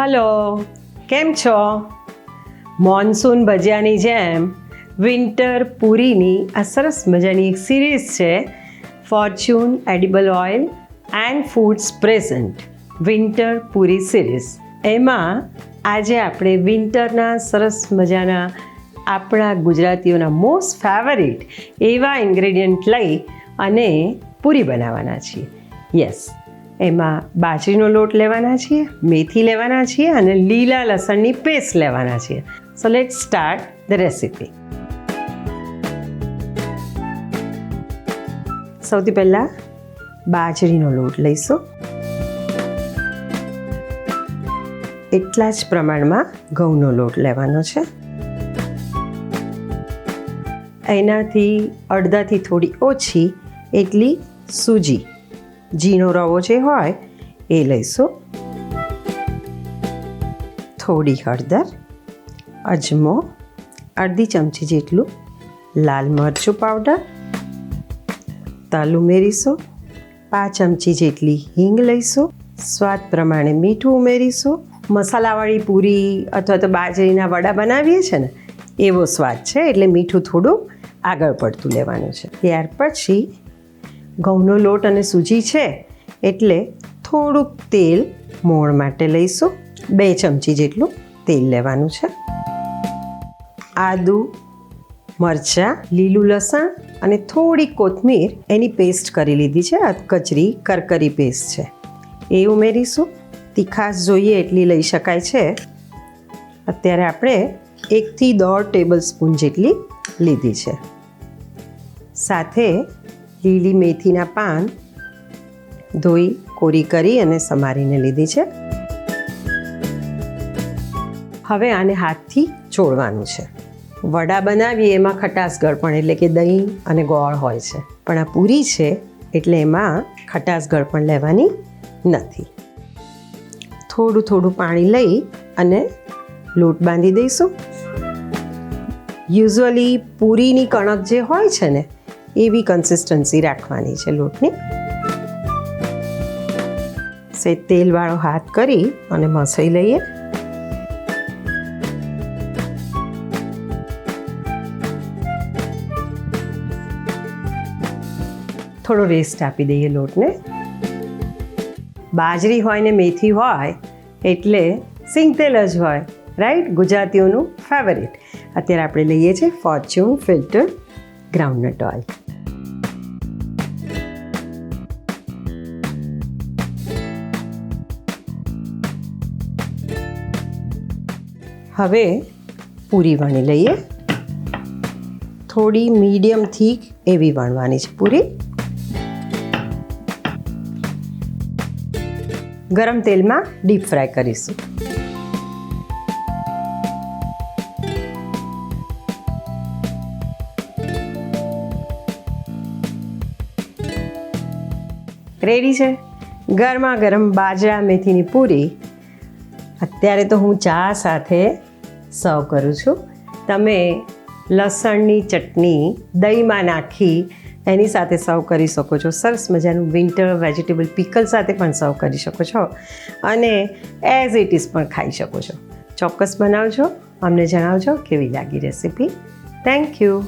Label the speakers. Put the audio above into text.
Speaker 1: Hello. કેમ છો? Monsoon ભજીયાની જેમ વિન્ટર પૂરીની આ સરસ મજાની એક સિરીઝ છે. Fortune, edible oil and foods present winter puri series. એમાં આજે આપણે વિન્ટરના સરસ મજાના આપણા ગુજરાતીઓના મોસ્ટ ફેવરિટ એવા ઇન્ગ્રેડિયન્ટ લઈ અને પૂરી બનાવવાના છીએ. યસ એમાં બાજરીનો લોટ લેવાના છીએ, મેથી લેવાના છીએ અને લીલા લસણની પેસ્ટ લેવાના છીએ. So let start the recipe સૌથી પહેલાં બાજરીનો લોટ લઈશું. એટલા જ પ્રમાણમાં ઘઉંનો લોટ લેવાનો છે. એનાથી અડધાથી થોડી ઓછી એટલી સૂજી. ઝીણો રવો જે હોય, એ લઈશું. થોડી હળદર, અજમો, અડધી ચમચી જેટલું લાલ મરચું પાવડર, તલ ઉમેરીશું. પાંચ ચમચી જેટલી હિંગ લઈશું. સ્વાદ પ્રમાણે મીઠું ઉમેરીશું. મસાલાવાળી પૂરી અથવા તો બાજરીના વડા બનાવીએ છીએ ને, એવો સ્વાદ છે એટલે મીઠું થોડું આગળ પડતું લેવાનું છે. ત્યાર પછી ઘઉંનો લોટ અને સૂજી છે, એટલે થોડુંક તેલ મોણ માટે લઈશું. બે ચમચી જેટલું તેલ લેવાનું છે. આદુ, મરચાં, લીલું લસણ અને થોડી કોથમીર એની પેસ્ટ કરી લીધી છે. આ કચરી કરકરી પેસ્ટ છે. એ ઉમેરીશું. તીખાશ જોઈએ એટલી લઈ શકાય છે. અત્યારે આપણે એકથી દોઢ ટેબલ સ્પૂન જેટલી લીધી છે. સાથે લીલી મેથીના પાન ધોઈ, કોરી કરી અને સમારીને લીધી છે. હવે આને હાથથી છોડવાનું છે. વડા બનાવીએ એમાં ખટાશ ગળપણ એટલે કે દહીં અને ગોળ હોય છે. પણ આ પૂરી છે એટલે એમાં ખટાશ ગળપણ લેવાની નથી. થોડું થોડું પાણી લઈ અને લોટ બાંધી દઈશું. યુઝ્યુઅલી પૂરીની કણક જે હોય છે ને એવી કન્સિસ્ટન્સી રાખવાની છે લોટની. સે તેલવાળો હાથ કરી અને મસાઈ લઈએ. થોડો રેસ્ટ આપી દઈએ લોટને. બાજરી હોય ને મેથી હોય, એટલે સિંગતેલ જ હોય રાઈટ ગુજરાતીઓનું ફેવરિટ અત્યારે આપણે લઈએ છીએ ફોર્ચ્યુન ફિલ્ટર ગ્રાઉન્ડનટ ઓઇલ હવે પૂરી વણી લઈએ. થોડી મીડિયમ થીક એવી વણવાની છે પૂરી. ગરમ તેલમાં ડીપ ફ્રાય કરીશું. રેડી છે? ગરમા ગરમ બાજરા મેથીની પૂરી. અત્યારે તો હું ચા સાથે સર્વ કરું છું. તમે લસણની ચટણી, દહીંમાં નાખી એની સાથે સર્વ કરી શકો છો. સરસ મજાનું વિન્ટર વેજીટેબલ પીકલ સાથે પણ સર્વ કરી શકો છો અને એઝ ઇટ ઇઝ પણ ખાઈ શકો છો. ચોક્કસ બનાવજો. અમને જણાવજો કેવી લાગી રેસીપી. Thank you